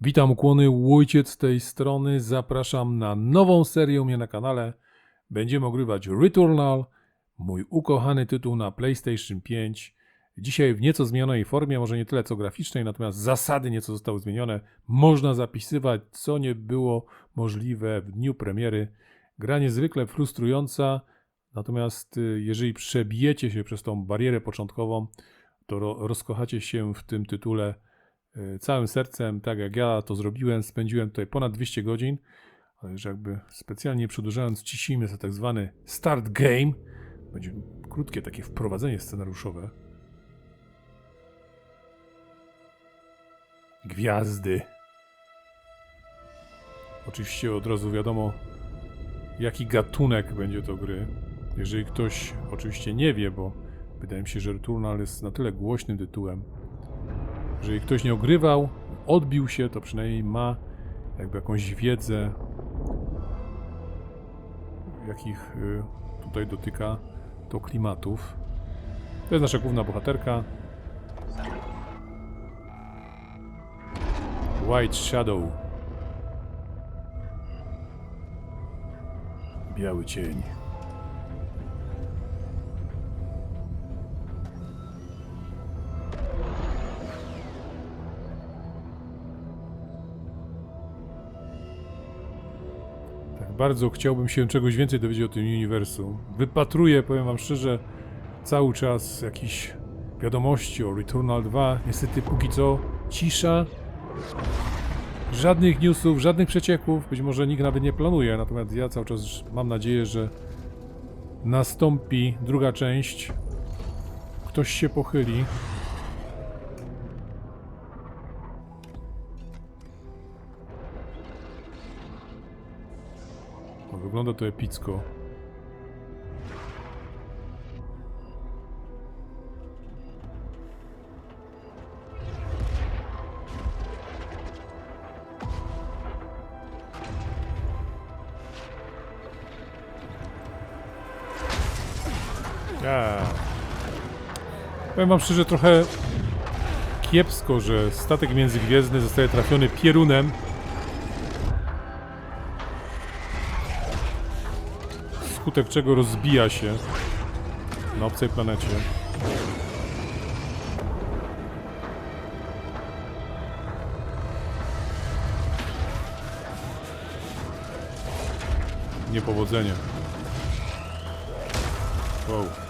Witam ukłony, Łójciec z tej strony. Zapraszam na nową serię mnie na kanale. Będziemy ogrywać Returnal, mój ukochany tytuł na PlayStation 5. Dzisiaj w nieco zmienionej formie, może nie tyle co graficznej, natomiast zasady nieco zostały zmienione. Można zapisywać, co nie było możliwe w dniu premiery. Gra niezwykle frustrująca, natomiast y, jeżeli przebijecie się przez tą barierę początkową, to ro- rozkochacie się w tym tytule całym sercem, tak jak ja to zrobiłem. Spędziłem tutaj ponad 200 godzin, ale już jakby specjalnie nie przedłużając, cisimy sobie tak zwany start game. Będzie krótkie takie wprowadzenie scenariuszowe. Gwiazdy. Oczywiście od razu wiadomo, jaki gatunek będzie to gry. Jeżeli ktoś oczywiście nie wie, bo wydaje mi się, że Returnal jest na tyle głośnym tytułem, jeżeli ktoś nie ogrywał, odbił się, to przynajmniej ma jakby jakąś wiedzę, jakich y, tutaj dotyka to klimatów. To jest nasza główna bohaterka. White Shadow. Biały cień. Bardzo chciałbym się czegoś więcej dowiedzieć o tym uniwersum. Wypatruję, powiem wam szczerze, cały czas jakichś wiadomości o Returnal 2. Niestety póki co cisza. Żadnych newsów, żadnych przecieków. Być może nikt nawet nie planuje, natomiast ja cały czas mam nadzieję, że nastąpi druga część. Ktoś się pochyli. Wygląda to epicko. Ja. Powiem wam szczerze, trochę kiepsko, że statek międzygwiezdny zostaje trafiony pierunem. Skutek czego rozbija się na obcej planecie. Niepowodzenie. Wow.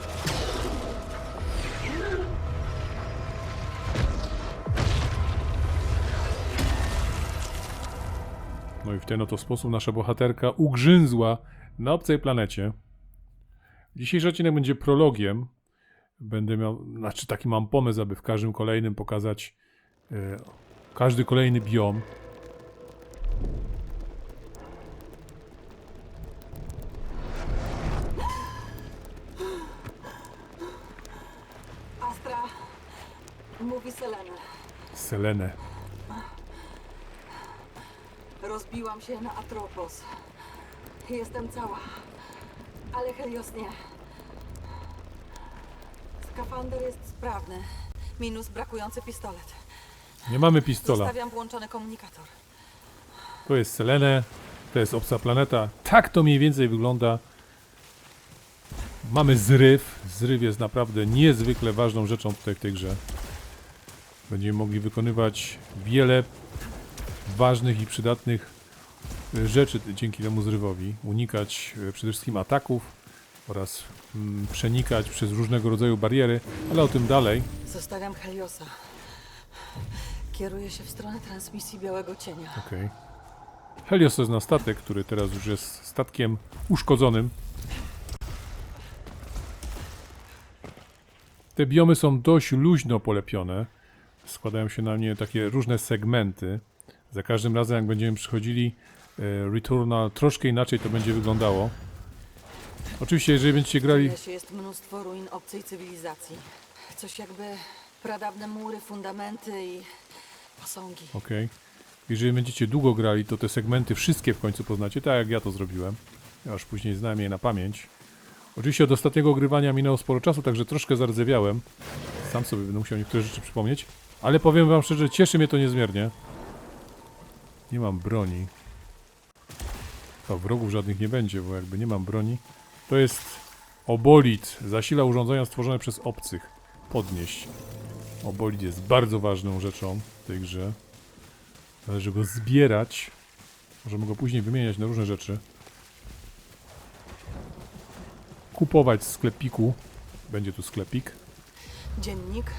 Ten oto sposób nasza bohaterka ugrzęzła na obcej planecie. Dzisiejszy odcinek będzie prologiem. Będę miał, znaczy taki mam pomysł, aby w każdym kolejnym pokazać e, każdy kolejny biom. Astra, mówi Selena. Selenę. Rozbiłam się na Atropos. Jestem cała, ale Helios nie. Skafander jest sprawny, minus brakujący pistolet. Nie mamy pistola. Zostawiam włączony komunikator. To jest Selenę, to jest obca planeta. Tak to mniej więcej wygląda. Mamy zryw. Zryw jest naprawdę niezwykle ważną rzeczą tutaj w tej grze. Będziemy mogli wykonywać wiele ważnych i przydatnych y, rzeczy dzięki temu zrywowi. Unikać y, przede wszystkim ataków oraz mm, przenikać przez różnego rodzaju bariery, ale o tym dalej. Zostawiam Heliosa. Kieruję się w stronę transmisji Białego Cienia. Okej. Helios to jest na statek, który teraz już jest statkiem uszkodzonym. Te biomy są dość luźno polepione. Składają się na nie takie różne segmenty. Za każdym razem, jak będziemy przychodzili e, Returnal, troszkę inaczej to będzie wyglądało. Oczywiście, jeżeli będziecie W grali... lesie jest mnóstwo ruin obcej cywilizacji. Coś jakby pradawne mury, fundamenty i posągi. Okej. Jeżeli będziecie długo grali, to te segmenty wszystkie w końcu poznacie, tak jak ja to zrobiłem. Ja już później znałem je na pamięć. Oczywiście od ostatniego ogrywania minęło sporo czasu, także troszkę zardzewiałem. Sam sobie będę musiał niektóre rzeczy przypomnieć. Ale powiem wam szczerze, cieszy mnie to niezmiernie. Nie mam broni. To wrogów żadnych nie będzie, bo jakby nie mam broni. To jest obolit. Zasila urządzenia stworzone przez obcych. Podnieść. Obolit jest bardzo ważną rzeczą w tej grze. Należy go zbierać. Możemy go później wymieniać na różne rzeczy. Kupować w sklepiku. Będzie tu sklepik. Dziennik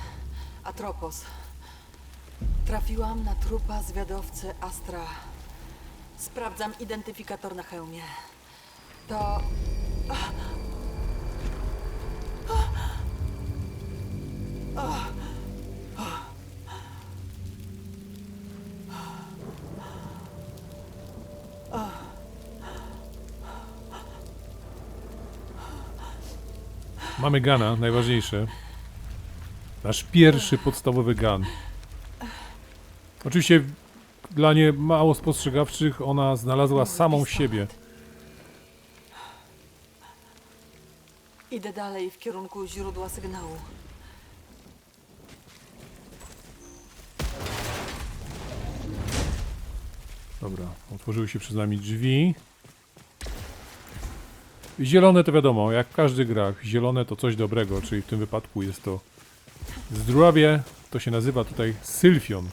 Atropos. Trafiłam na trupa zwiadowcy Astra. Sprawdzam identyfikator na hełmie. To. Mamy gana, najważniejsze. Nasz pierwszy podstawowy gun. Oczywiście dla nie mało spostrzegawczych ona znalazła samą siebie. Idę dalej w kierunku źródła sygnału. Dobra, otworzyły się przed nami drzwi. Zielone to wiadomo, jak w każdych grach, zielone to coś dobrego, czyli w tym wypadku jest to zdrowie, to się nazywa tutaj sylfion.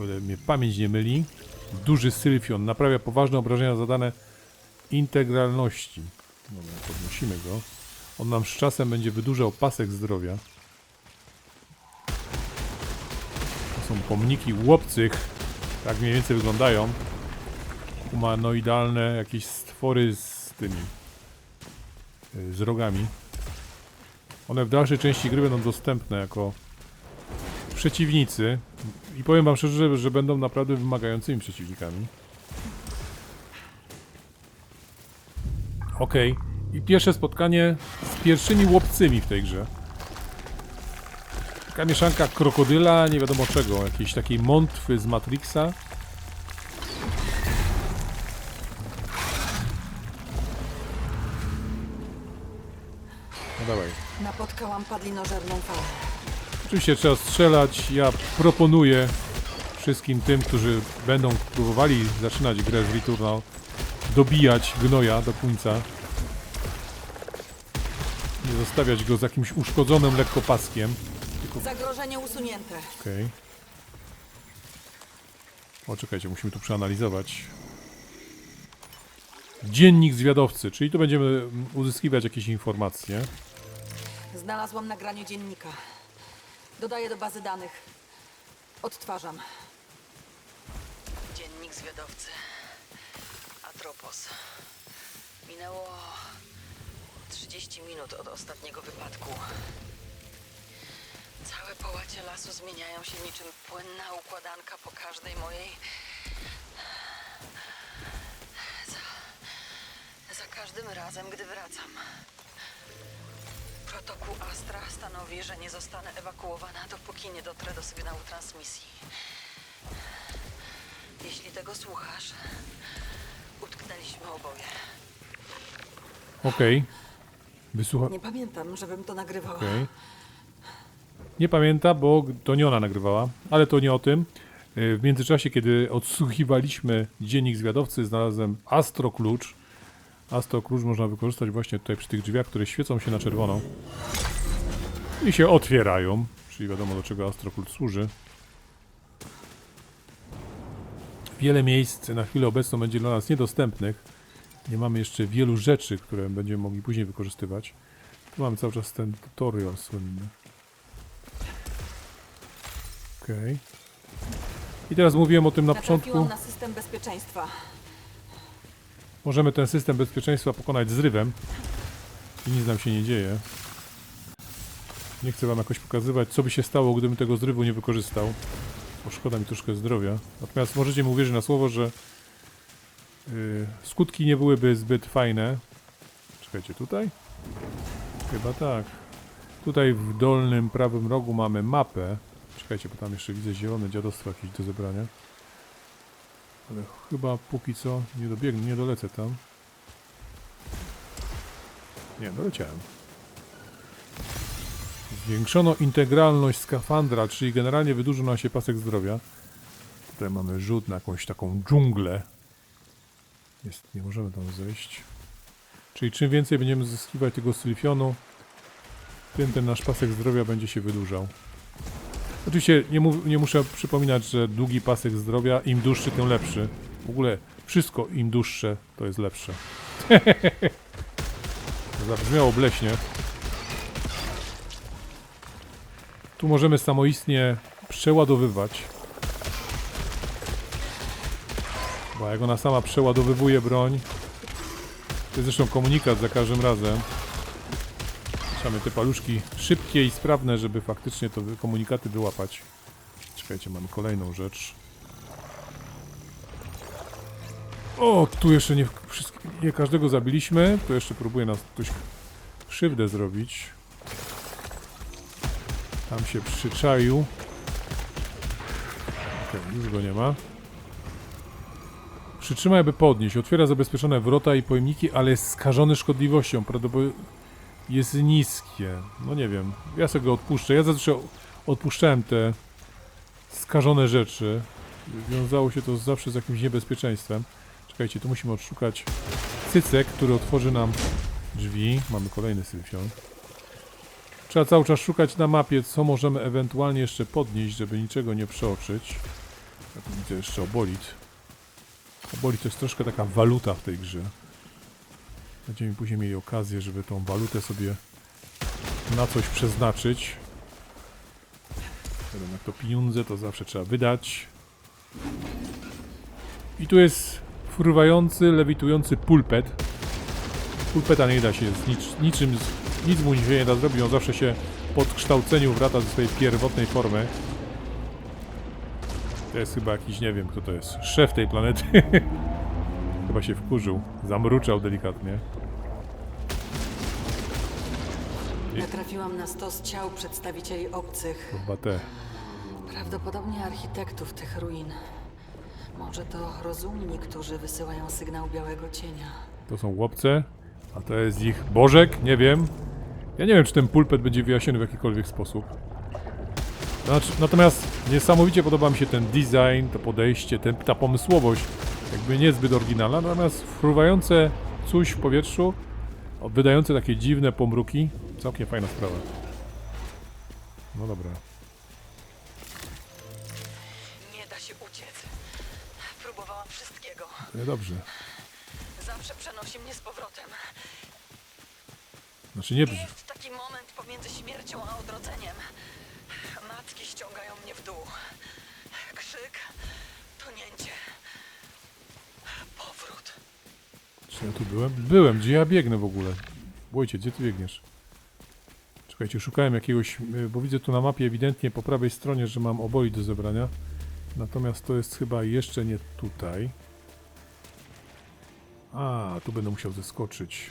O ile mnie pamięć nie myli. Duży sylfion naprawia poważne obrażenia zadane integralności. Dobra, podnosimy go. On nam z czasem będzie wydłużał pasek zdrowia. To są pomniki łopcych. Tak mniej więcej wyglądają. Humanoidalne jakieś stwory z tymi. y, z rogami. One w dalszej części gry będą dostępne jako przeciwnicy. I powiem wam szczerze, że, że będą naprawdę wymagającymi przeciwnikami. Okej. I pierwsze spotkanie z pierwszymi łopcymi w tej grze. Taka mieszanka krokodyla, nie wiadomo czego, jakiejś takiej mątwy z Matrixa. No dawaj. Napotkałam padlinożerną falę. Oczywiście trzeba strzelać. Ja proponuję wszystkim tym, którzy będą próbowali zaczynać grę z Returnal, dobijać gnoja do końca. Nie zostawiać go z jakimś uszkodzonym lekko paskiem. Zagrożenie usunięte. Okej. O, czekajcie, musimy tu przeanalizować. Dziennik zwiadowcy, czyli tu będziemy mm, uzyskiwać jakieś informacje. Znalazłam nagranie dziennika. Dodaję do bazy danych. Odtwarzam. Dziennik zwiadowcy. Atropos. Minęło 30 minut od ostatniego wypadku. Całe połacie lasu zmieniają się niczym płynna układanka po każdej mojej. Za, za każdym razem, gdy wracam. Protokół Astra stanowi, że nie zostanę ewakuowana, dopóki nie dotrę do sygnału transmisji. Jeśli tego słuchasz, utknęliśmy oboje. Okej. Wysłucha... Nie pamiętam, żebym to nagrywała. Okej. Nie pamięta, bo to nie ona nagrywała, ale to nie o tym. Yy, W międzyczasie, kiedy odsłuchiwaliśmy dziennik zwiadowcy, znalazłem Astro Klucz. Astro Klucz można wykorzystać właśnie tutaj przy tych drzwiach, które świecą się na czerwono i się otwierają, czyli wiadomo do czego Astro Klucz służy. Wiele miejsc na chwilę obecną będzie dla nas niedostępnych. Nie mamy jeszcze wielu rzeczy, które będziemy mogli później wykorzystywać. Tu mamy cały czas ten tutorial słynny. Okej. I teraz mówiłem o tym na początku. Na system bezpieczeństwa. Możemy ten system bezpieczeństwa pokonać zrywem. I nic nam się nie dzieje. Nie chcę wam jakoś pokazywać, co by się stało, gdybym tego zrywu nie wykorzystał. Bo szkoda mi troszkę zdrowia. Natomiast możecie mi uwierzyć na słowo, że yy, skutki nie byłyby zbyt fajne. Czekajcie, tutaj? Chyba tak. Tutaj w dolnym prawym rogu mamy mapę. Czekajcie, bo tam jeszcze widzę zielone dziadostwo jakieś do zebrania. Ale chyba póki co nie dobiegnę, nie dolecę tam. Nie, doleciałem. Zwiększono integralność skafandra, czyli generalnie wydłużył nam się pasek zdrowia. Tutaj mamy rzut na jakąś taką dżunglę. Jest, nie możemy tam zejść. Czyli czym więcej będziemy zyskiwać tego sylfionu, tym ten nasz pasek zdrowia będzie się wydłużał. Oczywiście nie, nie muszę przypominać, że długi pasek zdrowia, im dłuższy, tym lepszy. W ogóle wszystko im dłuższe, to jest lepsze. Zabrzmiało bleśnie. Tu możemy samoistnie przeładowywać. Bo jak ona sama przeładowywuje broń, to jest zresztą komunikat za każdym razem. Trzeba te paluszki szybkie i sprawne, żeby faktycznie to komunikaty wyłapać. Czekajcie, mamy kolejną rzecz. O, tu jeszcze nie, nie każdego zabiliśmy. Tu jeszcze próbuje nas ktoś krzywdę zrobić. Tam się przyczaił. Okej, już go nie ma. Przytrzymaj, aby podnieść. Otwiera zabezpieczone wrota i pojemniki, ale jest skażony szkodliwością. Prawdopodobnie jest niskie. No nie wiem. Ja sobie go odpuszczę. Ja zazwyczaj odpuszczałem te skażone rzeczy. Wiązało się to zawsze z jakimś niebezpieczeństwem. Czekajcie, tu musimy odszukać cycek, który otworzy nam drzwi. Mamy kolejny sylfion. Trzeba cały czas szukać na mapie, co możemy ewentualnie jeszcze podnieść, żeby niczego nie przeoczyć. Ja tu widzę jeszcze obolit. Obolit to jest troszkę taka waluta w tej grze. Będziemy później mieli okazję, żeby tą walutę sobie na coś przeznaczyć. Wiadomo, jak to pieniądze, to zawsze trzeba wydać. I tu jest fruwający, lewitujący pulpet. Pulpeta nie da się z nic, niczym, nic mu się nie da zrobić, on zawsze się po odkształceniu wraca do swojej pierwotnej formy. To jest chyba jakiś, nie wiem kto to jest, szef tej planety. chyba się wkurzył, zamruczał delikatnie. Natrafiłam na stos ciał przedstawicieli obcych, Chyba te. prawdopodobnie architektów tych ruin. Może to rozumni, którzy wysyłają sygnał białego cienia. To są łopce, a to jest ich bożek, nie wiem. Ja nie wiem, czy ten pulpet będzie wyjaśniony w jakikolwiek sposób. Znaczy, natomiast niesamowicie podoba mi się ten design, to podejście, ten, ta pomysłowość. Jakby niezbyt oryginalna, natomiast fruwające coś w powietrzu, wydające takie dziwne pomruki. Całkiem fajna sprawa. No dobra. Nie da się uciec. Próbowałam wszystkiego. To dobrze. Zawsze przenosi mnie z powrotem. Znaczy nie brzmi. Jest taki moment pomiędzy śmiercią a odrodzeniem. Matki ściągają mnie w dół. Krzyk, tonięcie. Czy ja tu byłem? Byłem. Gdzie ja biegnę w ogóle? Wojcie, gdzie ty biegniesz? Czekajcie, szukałem jakiegoś, y, bo widzę tu na mapie ewidentnie po prawej stronie, że mam oboi do zebrania. Natomiast to jest chyba jeszcze nie tutaj. A, tu będę musiał zeskoczyć.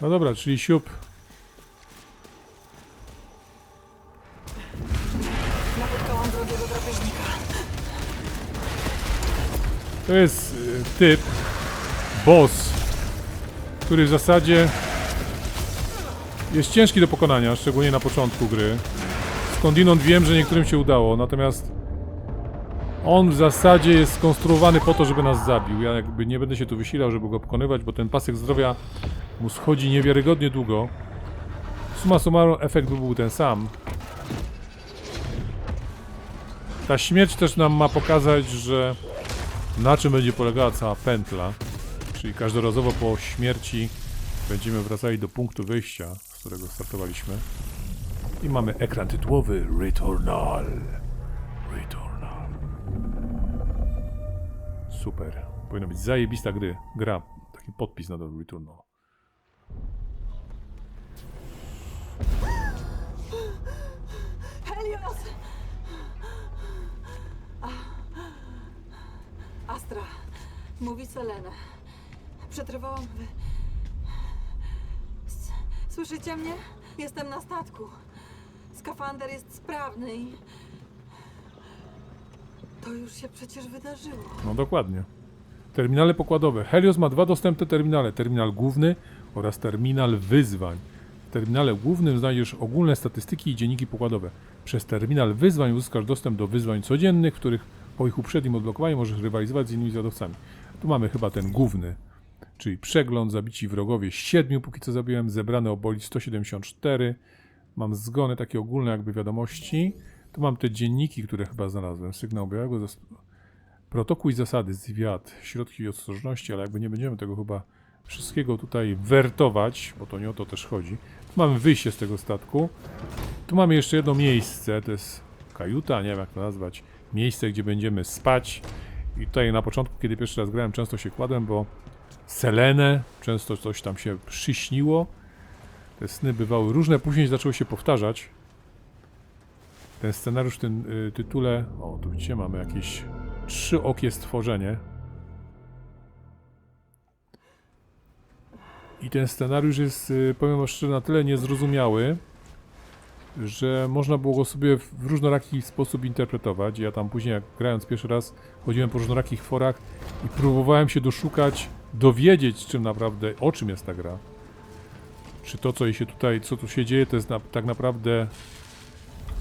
No dobra, czyli siup. To jest y, typ, boss, który w zasadzie jest ciężki do pokonania, szczególnie na początku gry. Skądinąd wiem, że niektórym się udało, natomiast on w zasadzie jest skonstruowany po to, żeby nas zabił. Ja jakby nie będę się tu wysilał, żeby go pokonywać, bo ten pasek zdrowia mu schodzi niewiarygodnie długo. Suma summarum efekt by był ten sam. Ta śmierć też nam ma pokazać, że na czym będzie polegała cała pętla. Czyli każdorazowo po śmierci będziemy wracali do punktu wyjścia, z którego startowaliśmy. I mamy ekran tytułowy Returnal. Returnal. Super. Powinna być zajebista gry. Gra. Taki podpis na dole Returnal. Helios! Astra, mówi Selene. Przetrwałam. wy- S- Słyszycie mnie? Jestem na statku. Skafander jest sprawny i. To już się przecież wydarzyło. No dokładnie. Terminale pokładowe. Helios ma dwa dostępne terminale. Terminal główny oraz terminal wyzwań. W terminale głównym znajdziesz ogólne statystyki i dzienniki pokładowe. Przez terminal wyzwań uzyskasz dostęp do wyzwań codziennych, w których po ich uprzednim odblokowaniu możesz rywalizować z innymi zwiadowcami. Tu mamy chyba ten główny, czyli przegląd, zabici wrogowie 7, póki co zabiłem, zebrane oboli 174. Mam zgony takie ogólne jakby wiadomości. Tu mam te dzienniki, które chyba znalazłem. Sygnał białego, zas- protokół i zasady, zwiat, środki ostrożności, ale jakby nie będziemy tego chyba wszystkiego tutaj wertować, bo to nie o to też chodzi. Tu mamy wyjście z tego statku. Tu mamy jeszcze jedno miejsce, to jest kajuta, nie wiem jak to nazwać. Miejsce, gdzie będziemy spać. I tutaj na początku, kiedy pierwszy raz grałem, często się kładłem, bo Selenę, często coś tam się przyśniło. Te sny bywały różne, później zaczęły się powtarzać. Ten scenariusz w tym y, tytule. O, tu widzicie, mamy jakieś trzyokie stworzenie. I ten scenariusz jest, y, powiem szczerze, na tyle niezrozumiały, że można było go sobie w różnoraki sposób interpretować. Ja tam później, jak grając pierwszy raz, chodziłem po różnorakich forach i próbowałem się doszukać, dowiedzieć, czym naprawdę, o czym jest ta gra. Czy to, co jej się tutaj, co tu się dzieje, to jest na, tak naprawdę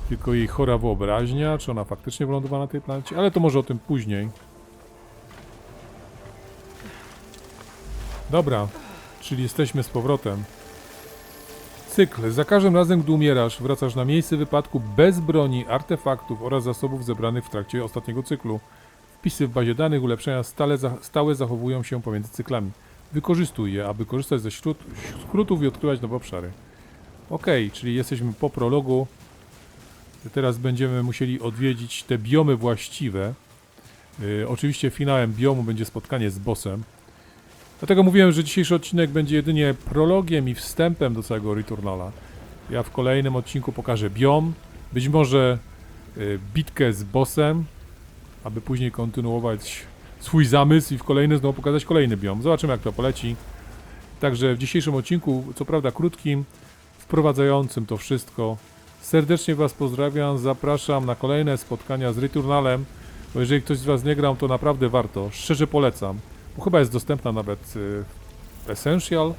tylko jej chora wyobraźnia, czy ona faktycznie wylądowała na tej planecie, ale to może o tym później. Dobra, czyli jesteśmy z powrotem. Cykl. Za każdym razem, gdy umierasz, wracasz na miejsce wypadku bez broni, artefaktów oraz zasobów zebranych w trakcie ostatniego cyklu. Wpisy w bazie danych ulepszenia stale, stałe zachowują się pomiędzy cyklami. Wykorzystuj je, aby korzystać ze śród, skrótów i odkrywać nowe obszary. Ok, czyli jesteśmy po prologu. Teraz będziemy musieli odwiedzić te biomy właściwe. Yy, oczywiście finałem biomu będzie spotkanie z bossem. Dlatego mówiłem, że dzisiejszy odcinek będzie jedynie prologiem i wstępem do całego Returnala. Ja w kolejnym odcinku pokażę biom, być może y, bitkę z bossem, aby później kontynuować swój zamysł i w kolejny znowu pokazać kolejny biom. Zobaczymy jak to poleci. Także w dzisiejszym odcinku, co prawda krótkim, wprowadzającym to wszystko, serdecznie Was pozdrawiam, zapraszam na kolejne spotkania z Returnalem, bo jeżeli ktoś z Was nie grał, to naprawdę warto, szczerze polecam. Bo chyba jest dostępna nawet y, Essential.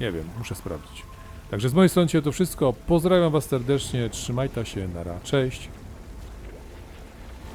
Nie wiem, muszę sprawdzić. Także z mojej strony to wszystko. Pozdrawiam Was serdecznie. Trzymajcie się. Nara. Cześć.